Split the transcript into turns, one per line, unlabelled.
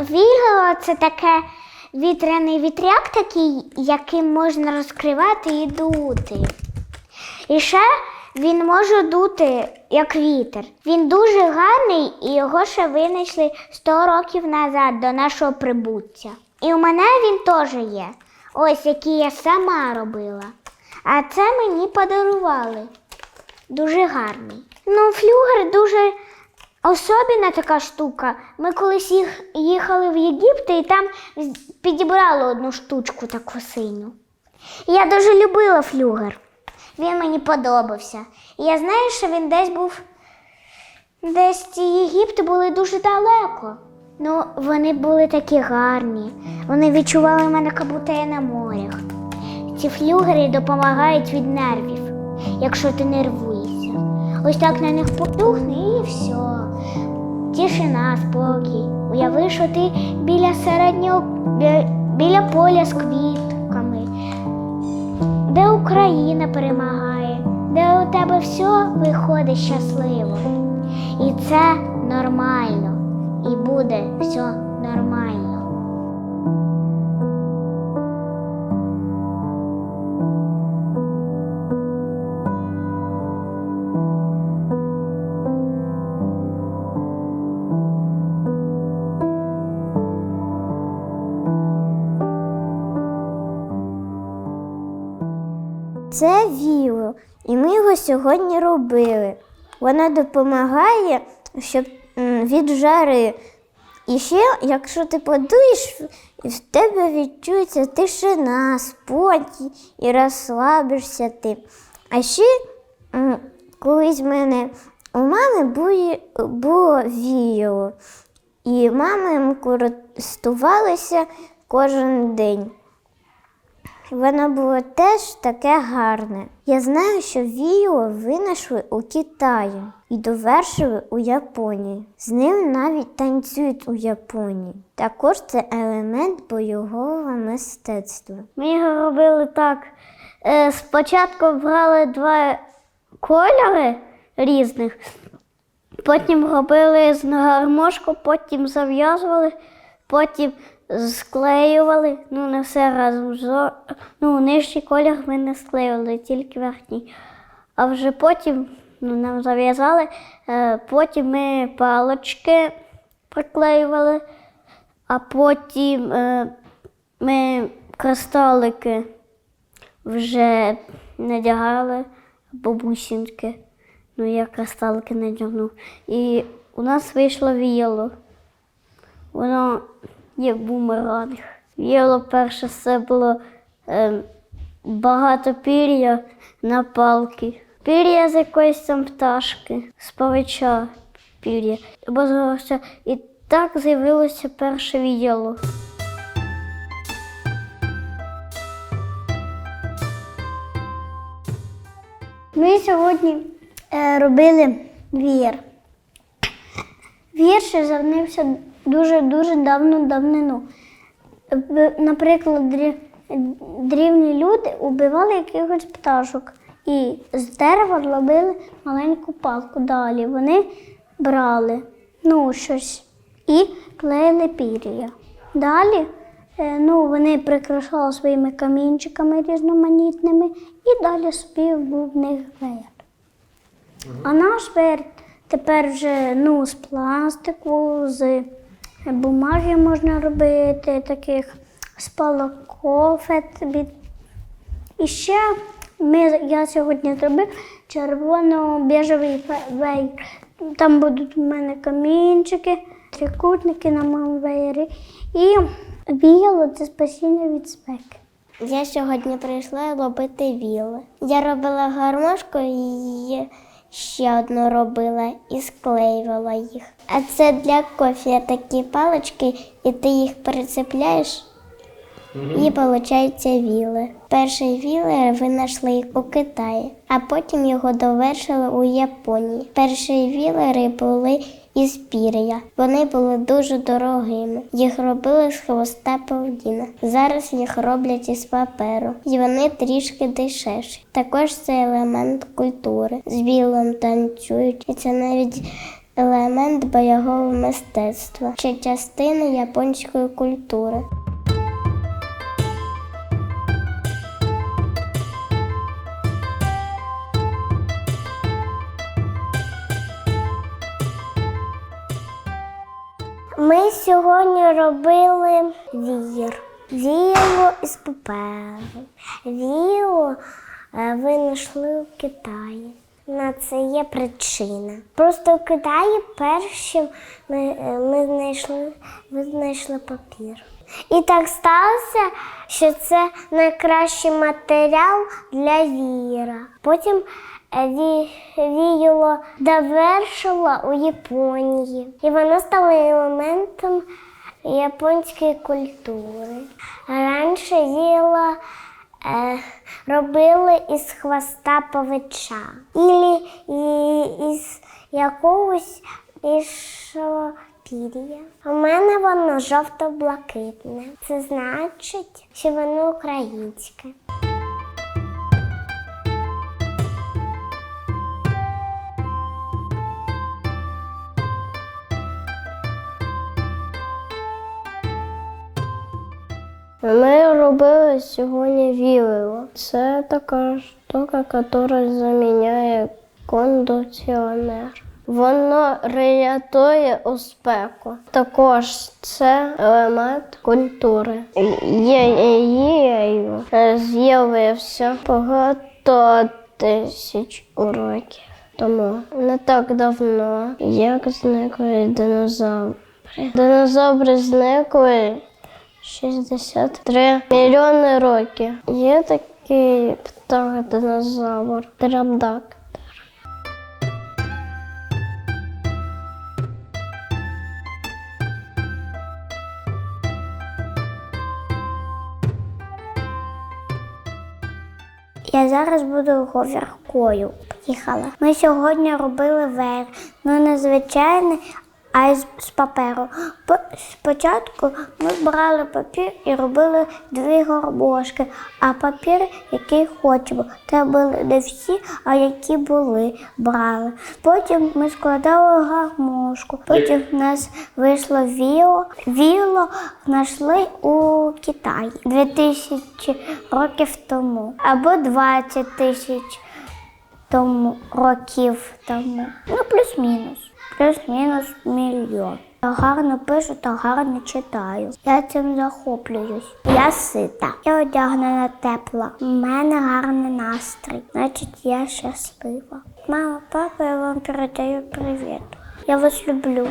Віло це таке вітряний вітряк, такий, яким можна розкривати і дути. І ще він може дути як вітер. Він дуже гарний і його ще винайшли 100 років назад до нашого прибуття. І у мене він теж є. Ось який я сама робила. А це мені подарували. Дуже гарний. Ну, флюгер дуже особливна така штука. Ми колись їх, їхали в Єгипет і там підібрали одну штучку таку синю. Я дуже любила флюгер. Він мені подобався. Я знаю, що він десь був. Десь ці Єгипти були дуже далеко. Ну, вони були такі гарні. Вони відчували мене, як будто я на морях. Ці флюгери допомагають від нервів, якщо ти нервуєшся. Ось так на них подухни і все. Тишина, спокій. Уяви, що ти біля середнього бі- біля поля з квітками, де Україна перемагає, де у тебе все виходить щасливо. І це нормально. І буде все нормально.
Це віло, і ми його сьогодні робили. Вона допомагає, щоб від жари. І ще, якщо ти подуєш, в тебе відчується тишина, спокій і розслабишся ти. А ще колись в мене у мами було віяло, і мама їм користувалася кожен день. Воно було теж таке гарне. Я знаю, що віяло винайшли у Китаї і довершили у Японії. З ним навіть танцюють у Японії. Також це елемент бойового мистецтва.
Ми його робили так. Е, спочатку брали два кольори різних, потім робили з гармошку, потім зав'язували, потім склеювали. Ну, не все разом. Зо- Ну, нижній колір ми не склеювали, тільки верхній. А вже потім ну, нам зав'язали, е, потім ми палочки приклеювали, а потім е, ми кристалики вже надягали бабусінки. Ну, я кристалики надягнув. І у нас вийшло віяло. Воно є бумеранг. Віяло перше це було е, багато пір'я на палки. Пір'я з якоїсь там пташки, з павича пір'я. І так з'явилося перше віяло. Ми сьогодні е, робили вір. Вір ще звернився дуже-дуже давно давнину. Наприклад, дрівні люди убивали якихось пташок і з дерева робили маленьку палку. Далі вони брали ну, щось і клеїли пір'я. Далі е, ну, вони прикрашали своїми камінчиками різноманітними і далі собі був в них веєр. А наш веєр тепер вже ну, з пластику, з бумаги можна робити, таких з палакофет. І ще ми, я сьогодні зробив червоно-біжевий ве- веєр. Там будуть у мене камінчики, трикутники на моєму веєрі. І віяло це спасіння від спеки.
Я сьогодні прийшла робити віли. Я робила гармошку і ще одну робила і склеювала їх. А це для кофі такі палички, і ти їх перецепляєш, і виходить віли. Перший вілер винайшли у Китаї, а потім його довершили у Японії. Перші вілери були із пір'я. Вони були дуже дорогими. Їх робили з хвоста павдіна. Зараз їх роблять із паперу, і вони трішки дешевші. Також це елемент культури. З білом танцюють, і це навіть елемент бойового мистецтва чи частина японської культури. Робили вір. Віло із паперу. Віло е, винайшли в Китаї. На це є причина. Просто в Китаї першим ми, е, ми знайшли, ми знайшли папір. І так сталося, що це найкращий матеріал для віра. Потім е, ві- віяло довершило у Японії, і воно стало елементом японської культури. Раніше їла е, робили із хвоста павича і- із якогось іншого пір'я. У мене воно жовто-блакитне. Це значить, що воно українське. Ми робили сьогодні вілило. Це така штука, яка заміняє кондиціонер. Воно рятує у спеку. Також це елемент культури. Її з'явився багато тисяч років тому. Не так давно, як зникли динозаври. Динозаври зникли 63 мільйони років. Є такий птах динозавр, трабдак. Я зараз буду говіркою. Поїхала. Ми сьогодні робили вер, ну не звичайний, а із з паперу. По- Спочатку ми брали папір і робили дві горбошки, а папір, який хочемо. Це були не всі, а які були, брали. Потім ми складали гармошку. Потім в нас вийшло віло. Віло знайшли у Китаї 2000 років тому або 20 тисяч тому років тому. Ну, плюс-мінус. Плюс-мінус мільйон. Я гарно пишу та гарно читаю. Я цим захоплююсь. Я сита. Я одягнена тепла. У мене гарний настрій. Значить, я щаслива. Мама, папа, я вам передаю привіт. Я вас люблю.